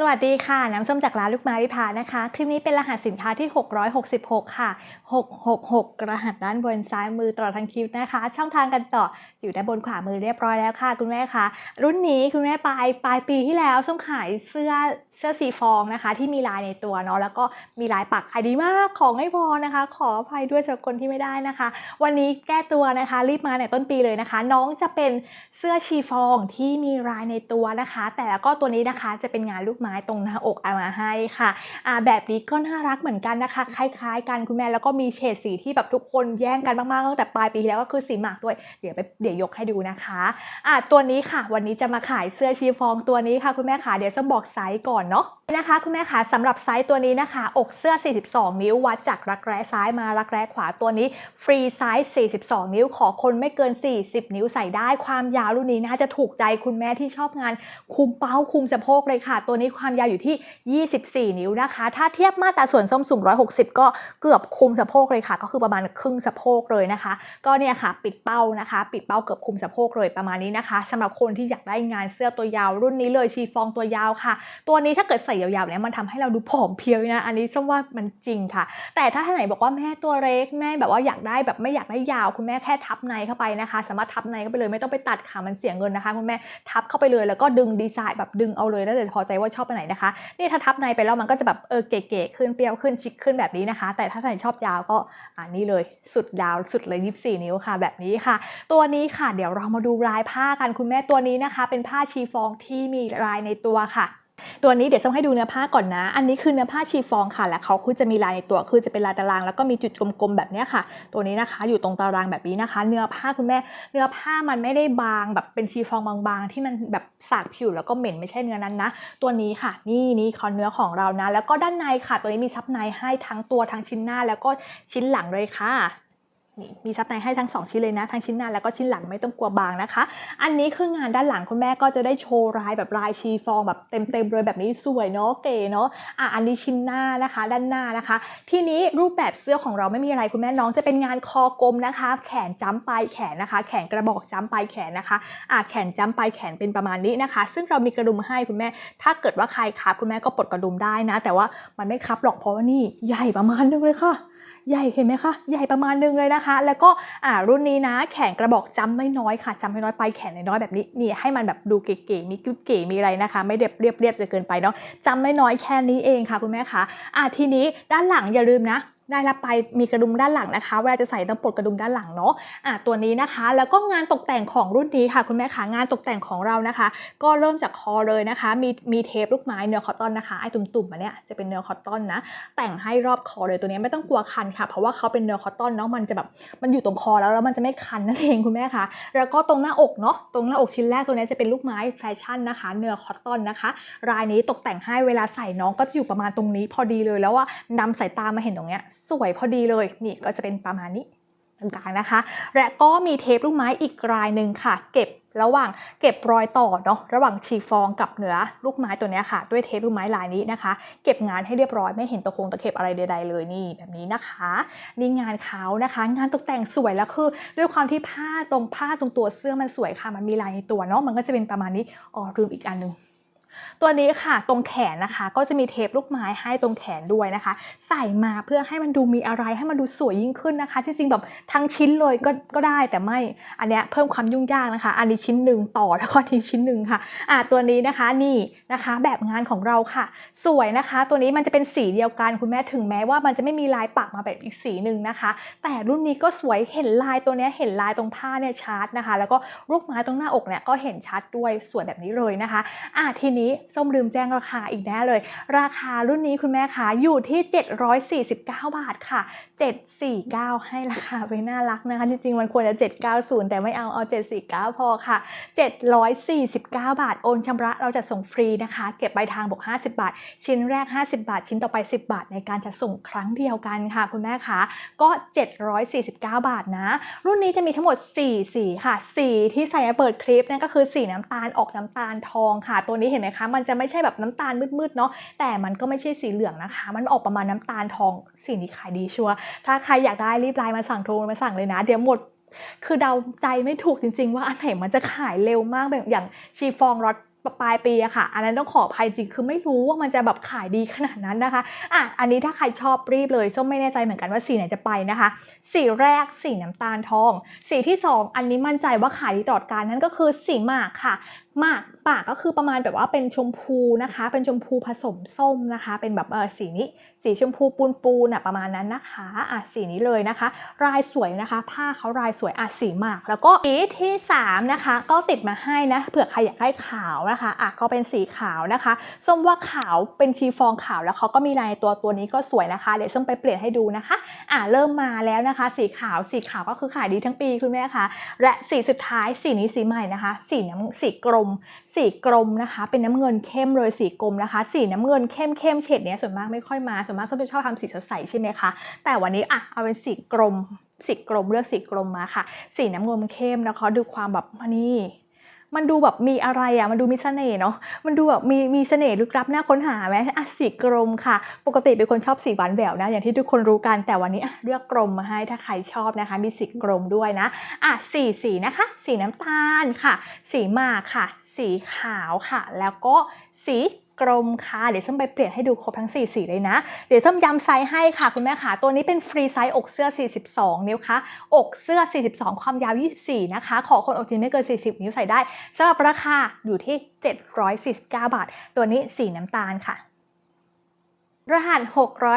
สวัสดีค่ะ น้ำส้มจากร้านลูกไม้วิภานะคะ คลิปนี้เป็นรหัสสินค้าที่ 666 ค่ะ 666 รหัสด้านบนซ้ายมือตลอดทั้งคลิปนะคะ ช่องทางกันต่ออยู่ด้านบนขวามือเรียบร้อยแล้วค่ะ คุณแม่คะรุ่นนี้คุณแม่ปลายปลายปีที่แล้วส้มขายเสื้อเสื้อสีฟองนะคะ ที่มีลายในตัวเนาะแล้วก็มีลายปักขายดีมากของไม่พอนะคะ ขออภัยด้วยสำหรับคนที่ไม่ได้นะคะ วันนี้แก้ตัวนะคะรีบมาในต้นปีเลยนะคะ น้องจะเป็นเสื้อชีฟองที่มีลายในตัวนะคะ แต่แล้วก็ตัวนี้นะคะจะเป็นงานลูกไม้ตรงหน้าอกเอามาให้ค่ะอ่าแบบนี้ก็น่ารักเหมือนกันนะคะ คล้ายๆ กันคุณแม่แล้วก็มีเฉดสีที่แบบทุกคนแย่งกันมากๆตั้งแต่ปลายปีที่แล้วก็คือสีหมากด้วย เดี๋ยวไปเดี๋ยวยกให้ดูนะคะอ่าตัวนี้ค่ะ วันนี้จะมาขายเสื้อชีฟองตัวนี้ค่ะ คุณแม่ค่ะเดี๋ยวจะบอกไซส์ก่อนเนาะนะคะคุณแม่ค่ะสำหรับไซส์ตัวนี้นะคะ อกเสื้อ 42 นิ้ววัดจากรักแร้ซ้ายมารักแร้ขวาตัวนี้ ฟรีไซส์ 42 นิ้วขอคนไม่เกิน 40 นิ้วใส่ได้ความยาวรุ่นนี้นะคะจะถูกใจคุณแม่ที่ชอบงานคุมเป้าคุมสะโพกเลยค่ะ ตัวนี้ความยาวอยู่ที่ 24 นิ้วนะคะ ถ้าเทียบมาตราส่วนส้มสูง 160 ก็เกือบคุมสะโพกเลยค่ะ ก็คือประมาณครึ่งสะโพกเลยนะคะ ก็เนี่ยค่ะ ปิดเป้านะคะ ปิดเป้าเกือบคุมสะโพกเลยประมาณนี้นะคะสำหรับคนที่อยากได้งานเสื้อตัวยาวรุ่นนี้เลยชีฟองตัวยาวค่ะ ตัวนี้ถ้าเกิดใส่ยาวๆเนี่ยมันทำให้เราดูผอมเพรียวนะอันนี้ส้มว่ามันจริงค่ะ แต่ถ้าท่านไหนบอกว่าแม่ตัวเล็กแม่แบบว่าอยากได้แบบไม่อยากได้ยาวคุณแม่แค่ทับในเข้าไปนะคะ สามารถทับในเข้าไปเลยไม่ต้องไปตัดขามันเสียเงินนะคะ คุณแม่ทับเข้าไปเลยแล้วก็ดึงดีไซน์แบบดึงเอาเลยแล้วเดี๋ยวพอใจว่าชอบไปไหนนะคะ นี่ถ้าทับในไปแล้วมันก็จะแบบเออเก๋ๆขึ้นเปรี้ยวขึ้นชิคขึ้นแบบนี้นะคะ แต่ถ้าใครชอบยาวก็อันนี้เลยสุดยาวสุดเลย 24 นิ้วค่ะ แบบนี้ค่ะ ตัวนี้ค่ะเดี๋ยวเรามาดูลายผ้ากันคุณแม่ตัวนี้นะคะ เป็นผ้าชีฟองที่มีลายในตัวค่ะ ตัวนี้เดี๋ยวส้มให้ดูเนื้อผ้าก่อนนะ อันนี้คือเนื้อผ้าชีฟองค่ะ และเขาคือจะมีลายในตัวคือจะเป็นลายตาราง แล้วก็มีจุดกลมๆแบบนี้ค่ะ ตัวนี้นะคะ อยู่ตรงตารางแบบนี้นะคะ เนื้อผ้าคุณแม่ เนื้อผ้ามันไม่ได้บางแบบเป็นชีฟองบางๆ ที่มันแบบสากผิวแล้วก็เหม็นไม่ใช่เนื้อนั้นนะ ตัวนี้ค่ะ นี่นี่คอนเนื้อของเรานะ แล้วก็ด้านในค่ะ ตัวนี้มีซับในให้ทั้งตัวทั้งชิ้นหน้า แล้วก็ชิ้นหลังเลยค่ะ นี่มีซับในให้ทั้ง 2 ชิ้นเลยนะ ทั้งชิ้นหน้าแล้วก็ชิ้นหลังไม่ต้องกลัวบางนะคะ อันนี้คืองานด้านหลังคุณแม่ก็จะได้โชว์ลายแบบลายชีฟองแบบเต็มๆเลยแบบนี้สวยเนาะเก๋เนาะอะอันนี้ชิ้นหน้านะคะ ด้านหน้านะคะ ทีนี้รูปแบบเสื้อของเราไม่มีอะไรคุณแม่น้องจะเป็นงานคอกลมนะคะ แขนจ้ำปลายแขนนะคะ แขนกระบอกจ้ำปลายแขนนะคะอะแขนจ้ำปลายแขนเป็นประมาณนี้นะคะ ซึ่งเรามีกระดุมให้คุณแม่ ถ้าเกิดว่าใครคับคุณแม่ก็ปลดกระดุมได้นะ แต่ว่ามันไม่คับหรอกเพราะว่านี่ใหญ่ประมาณนึงเลยค่ะ ใหญ่เห็นไหมคะ ใหญ่ประมาณนึงเลยนะคะ แล้วก็อ่ารุ่นนี้นะ แขนกระบอกจำน้อยๆค่ะจำน้อยๆไปแขนน้อยๆแบบนี้นี่ให้มันแบบดูเก๋ๆมีกิ๊บเก๋มีอะไรนะคะ ไม่เรียบเรียบเรียบจะเกินไปเนาะจำน้อยๆแค่นี้เองค่ะคุณแม่คะอ่าทีนี้ด้านหลังอย่าลืมนะ ได้รับไปมีกระดุมด้านหลังนะคะเวลาจะใส่ต้องปลดกระดุมด้านหลังเนาะอะตัวนี้นะคะ แล้วก็งานตกแต่งของรุ่นนี้ค่ะ คุณแม่คะงานตกแต่งของเรานะคะ ก็เริ่มจากคอเลยนะคะ มีมีเทปลูกไม้เนื้อคอตตอนนะคะไอ้ตุ่มๆอันเนี้ยจะเป็นเนื้อคอตตอนนะ แต่งให้รอบคอเลยตัวนี้ไม่ต้องกลัวคันค่ะ เพราะว่าเขาเป็นเนื้อคอตตอนเนาะมันจะแบบมันอยู่ตรงคอแล้วแล้วมันจะไม่คันนั่นเองคุณแม่คะแล้วก็ตรงหน้าอกเนาะตรงหน้าอกชิ้นแรกตัวนี้จะเป็นลูกไม้แฟชั่นนะคะ เนื้อคอตตอนนะคะ รายนี้ตกแต่งให้เวลาใส่น้องก็จะอยู่ประมาณตรงนี้พอดีเลยแล้วว่านำสายตามาเห็นตรงเนี้ยสวยพอดีเลยนี่ก็จะเป็นประมาณนี้ตรงกลางนะคะ และก็มีเทปลูกไม้อีกรายหนึ่งค่ะ เก็บระหว่างเก็บรอยต่อเนาะระหว่างชีฟองกับเนื้อลูกไม้ตัวนี้ค่ะ ด้วยเทปลูกไม้ลายนี้นะคะ เก็บงานให้เรียบร้อยไม่เห็นตะคงตะเข็บอะไรใดๆเลยนี่แบบนี้นะคะ นี่งานเขานะคะ งานตกแต่งสวยแล้วคือ ด้วยความที่ผ้าตรงผ้าตรงตัวเสื้อมันสวยค่ะ มันมีลายในตัวเนาะมันก็จะเป็นประมาณนี้อ๋อลืมอีกอันหนึง ตัวนี้ค่ะตรงแขนนะคะ ก็จะมีเทปลูกไม้ให้ตรงแขนด้วยนะคะ ใส่มาเพื่อให้มันดูมีอะไรให้มันดูสวยยิ่งขึ้นนะคะที่จริงแบบทั้งชิ้นเลยก็ก็ได้แต่ไม่อันเนี้ยเพิ่มความยุ่งยากนะคะ อันนี้ชิ้นหนึ่งต่อแล้วก็อันนี้ชิ้นหนึ่งค่ะอ่าตัวนี้นะคะนี่นะคะ แบบงานของเราค่ะ สวยนะคะ ตัวนี้มันจะเป็นสีเดียวกันคุณแม่ถึงแม้ว่ามันจะไม่มีลายปักมาแบบอีกสีหนึ่งนะคะ แต่รุ่นนี้ก็สวยเห็นลายตัวเนี้ยเห็นลายตรงผ้าเนี่ยชัดนะคะ แล้วก็ลูกไม้ตรงหน้าอกเนี่ยก็เห็นชัดด้วยสวยแบบนี้เลยนะคะอ่าทีนี้ส้มลืมแจ้งราคาอีกแน่เลย ราคารุ่นนี้คุณแม่คะอยู่ที่ 749 บาทค่ะ 749 ให้ราคาไปน่ารักนะคะ จริงๆ มันควรจะ 790 แต่ไม่เอาเอา 749 พอค่ะ 749 บาท โอนชำระเราจะส่งฟรีนะคะ เก็บใบทางบวก 50 บาท ชิ้นแรก 50 บาท ชิ้นต่อไป 10 บาท ในการจะส่งครั้งเดียวกันค่ะ คุณแม่คะก็ 749 บาทนะ รุ่นนี้จะมีทั้งหมด 4 สีค่ะ สีที่ใส่เปิดคลิปนั่นก็คือสีน้ำตาลออกน้ำตาลทองค่ะ ตัวนี้เห็นไหมคะมันจะไม่ใช่แบบน้ำตาลมืดๆเนาะแต่มันก็ไม่ใช่สีเหลืองนะคะ มันออกประมาณน้ำตาลทองสีนี้ขายดีชัวร์ถ้าใครอยากได้รีบไลน์มาสั่งโทรมาสั่งเลยนะ เดี๋ยวหมดคือเดาใจไม่ถูกจริง ๆ ว่าอันไหนมันจะขายเร็วมากแบบอย่างชีฟองรอตปลายปีอะค่ะ อันนั้นต้องขออภัยจริง คือไม่รู้ว่ามันจะแบบขายดีขนาดนั้นนะคะ อะ อันนี้ถ้าใครชอบรีบเลย ส้มไม่แน่ใจเหมือนกันว่าสีไหนจะไปนะคะ สีแรกสีน้ำตาลทอง สีที่สองอันนี้มั่นใจว่าขายดีตลอดการนั่นก็คือสีหมากค่ะ มากปากก็คือประมาณแบบว่าเป็นชมพูนะคะ เป็นชมพูผสมส้มนะคะ เป็นแบบเออสีนี้ สีชมพูปูนปูนอะประมาณนั้นนะคะอะสีนี้เลยนะคะ ลายสวยนะคะ ผ้าเขาลายสวยอะสีหมาก แล้วก็สีที่สามนะคะ ก็ติดมาให้นะเผื่อใครอยากได้ขาวนะคะอะก็เป็นสีขาวนะคะส้มว่าขาวเป็นชีฟองขาวแล้วเขาก็มีลายตัวตัวนี้ก็สวยนะคะ เดี๋ยวส้มไปเปลี่ยนให้ดูนะคะอะเริ่มมาแล้วนะคะ สีขาวสีขาวก็คือขายดีทั้งปีคุณแม่คะและสีสุดท้ายสีนี้สีใหม่นะคะ สีน้ำสีกรมสีกรมนะคะ เป็นน้ำเงินเข้มเลยสีกรมนะคะ สีน้ำเงินเข้มเข้มเฉดเนี้ยส่วนมากไม่ค่อยมาส่วนมากส้มจะชอบทำสีสดใสใช่ไหมคะแต่วันนี้อะเอาเป็นสีกรมสีกรมเลือกสีกรมมาค่ะ สีน้ำเงินเข้มนะคะดูความแบบนี่ มันดูแบบมีอะไรอะมันดูมีเสน่ห์เนาะมันดูแบบมีมีเสน่ห์ลึกลับน่าค้นหาไหมอะสีกรมค่ะ ปกติเป็นคนชอบสีหวานแหววนะอย่างที่ทุกคนรู้กันแต่วันนี้เลือกกรมมาให้ถ้าใครชอบนะคะ มีสีกรมด้วยนะอะสีสีนะคะ สีน้ำตาลค่ะ สีหมากค่ะ สีขาวค่ะ แล้วก็สี กรมค่ะ เดี๋ยวส้มไปเปลี่ยนให้ดูครบทั้ง 4 สีเลยนะ เดี๋ยวส้มย้ำไซส์ให้ค่ะคุณแม่ค่ะ ตัวนี้เป็นฟรีไซส์อกเสื้อ 42 นิ้วค่ะ อกเสื้อ 42 ความยาว 24 นะคะ ขอคนอกจริงไม่เกิน 40 นิ้วใส่ได้สำหรับราคาอยู่ที่ 749 บาท ตัวนี้สีน้ำตาลค่ะ รหัส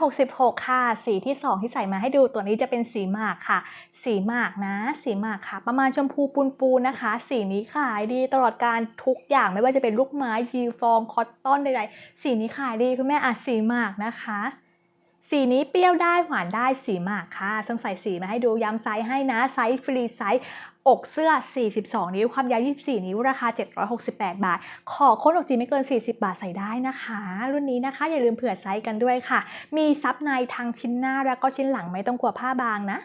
666 ค่ะ สีที่ 2 ที่ใส่มาให้ดูตัวนี้จะเป็นสีหมากค่ะ สีหมากนะ สีหมากค่ะ ประมาณชมพูปูนปูนๆนะคะ สีนี้ขายดีตลอดการทุกอย่างไม่ว่าจะเป็นลูกไม้ชีฟองคอตตอนใดๆ สีนี้ขายดีคุณแม่อะสีหมากนะคะ สีนี้เปรี้ยวได้หวานได้สีหมากค่ะส้มใส่สีมาให้ดูย้ำไซส์ให้นะไซส์ฟรีไซส์ อกเสื้อ 42 นิ้ว ความยาว 24 นิ้ว ราคา 768 บาท ขอค้นอกจีไม่เกิน 40 บาทใส่ได้นะคะ รุ่นนี้นะคะ อย่าลืมเผื่อไซส์กันด้วยค่ะ มีซับในทางชิ้นหน้าแล้วก็ชิ้นหลังไม่ต้องกลัวผ้าบางนะ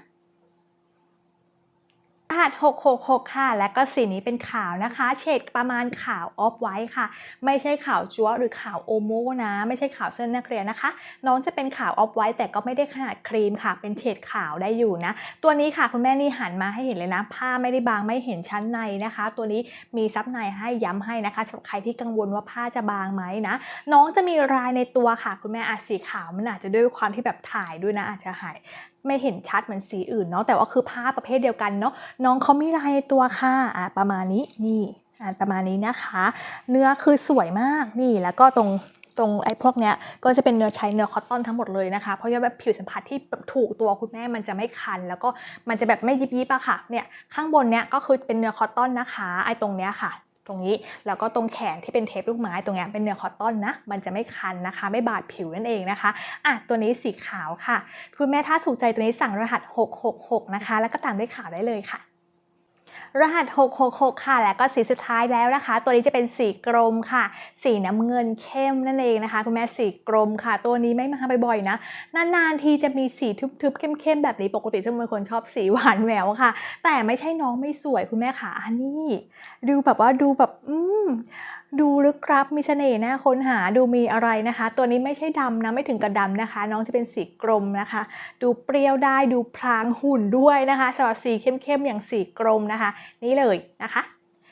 รหัส666 ค่ะ และก็สีนี้เป็นขาวนะคะ เฉดประมาณขาวออฟไวท์ค่ะ ไม่ใช่ขาวจั๊วหรือขาวโอโมนะ ไม่ใช่ขาวเส้นนักเรียนนะคะ น้องจะเป็นขาวออฟไวท์แต่ก็ไม่ได้ขนาดครีมค่ะ เป็นเฉดขาวได้อยู่นะ ตัวนี้ค่ะคุณแม่นี่หันมาให้เห็นเลยนะ ผ้าไม่ได้บางไม่เห็นชั้นในนะคะ ตัวนี้มีซับในให้ย้ำให้นะคะสำหรับใครที่กังวลว่าผ้าจะบางไหมนะ น้องจะมีลายในตัวค่ะ คุณแม่อาจสีขาวมันอาจจะด้วยความที่แบบถ่ายด้วยนะอาจจะหาย ไม่เห็นชัดเหมือนสีอื่นเนาะแต่ว่าคือผ้าประเภทเดียวกันเนาะน้องเขามีลายในตัวค่ะอะประมาณนี้นี่อะประมาณนี้นะคะ เนื้อคือสวยมากนี่แล้วก็ตรงตรงไอ้พวกเนี้ยก็จะเป็นเนื้อใช้เนื้อคอตตอนทั้งหมดเลยนะคะ เพราะว่าแบบผิวสัมผัสที่แบบถูกตัวคุณแม่มันจะไม่คัน แล้วก็มันจะแบบไม่ยิบยิบอะค่ะเนี่ยข้างบนเนี้ยก็คือเป็นเนื้อคอตตอนนะคะ ไอ้ตรงเนี้ยค่ะ ตรงนี้แล้วก็ตรงแขนที่เป็นเทปลูกไม้ตรงนี้เป็นเนื้อคอตตอนนะ มันจะไม่คันนะคะ ไม่บาดผิวนั่นเองนะคะอะตัวนี้สีขาวค่ะ คุณแม่ถ้าถูกใจตัวนี้สั่งรหัส 666 นะคะ แล้วก็ตามด้วยขาวได้เลยค่ะ รหัส 666 ค่ะ แล้วก็สีสุดท้ายแล้วนะคะ ตัวนี้จะเป็นสีกรมค่ะ สีน้ำเงินเข้มนั่นเองนะคะ คุณแม่สีกรมค่ะ ตัวนี้ไม่มาบ่อยๆนะ นานๆทีจะมีสีทึบๆเข้มๆแบบนี้ปกติจะเป็นคนชอบสีหวานแหววค่ะ แต่ไม่ใช่น้องไม่สวยคุณแม่ค่ะอันนี้ ดูแบบว่าดูแบบ อืม ดูลึกลับมีเสน่ห์น่าค้นหาดูมีอะไรนะคะ ตัวนี้ไม่ใช่ดำนะไม่ถึงกับดำนะคะ น้องจะเป็นสีกรมนะคะ ดูเปรี้ยวได้ดูพลางหุ่นด้วยนะคะสำหรับสีเข้มๆอย่างสีกรมนะคะ นี่เลยนะคะ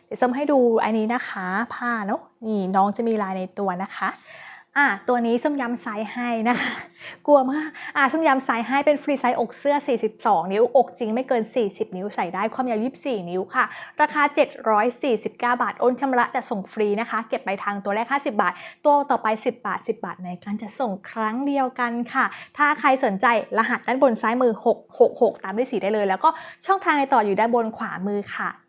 เดี๋ยวส้มให้ดูอันนี้นะคะ ผ้าเนาะนี่น้องจะมีลายในตัวนะคะ อะตัวนี้ส้มย้ำไซส์ให้นะคะ กลัวมากอะส้มย้ำไซส์ให้เป็นฟรีไซส์อกเสื้อ 42 นิ้ว อกจริงไม่เกิน 40 นิ้วใส่ได้ความยาว 24 นิ้วค่ะ ราคา 749 บาท โอนชำระจะส่งฟรีนะคะ เก็บไปทางตัวแรก 50 บาท ตัวต่อไป 10 บาท 10 บาทในการจะส่งครั้งเดียวกันค่ะ ถ้าใครสนใจรหัสด้านบนซ้ายมือ 666 ตามด้วยสีได้เลย แล้วก็ช่องทางในต่ออยู่ด้านบนขวามือค่ะ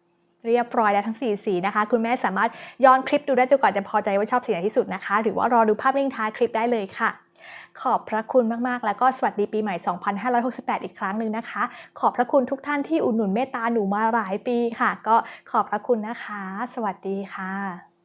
เรียบร้อยแล้วทั้ง 4 สีนะคะ คุณแม่สามารถย้อนคลิปดูได้จนกว่าจะพอใจว่าชอบสีไหนที่สุดนะคะ หรือว่ารอดูภาพลิงท้ายคลิปได้เลยค่ะ ขอบพระคุณมาก ๆ แล้วก็สวัสดีปีใหม่ 2568 อีกครั้งหนึ่งนะคะ ขอบพระคุณทุกท่านที่อุดหนุนเมตตาหนูมาหลายปีค่ะ ก็ขอบพระคุณนะคะ สวัสดีค่ะ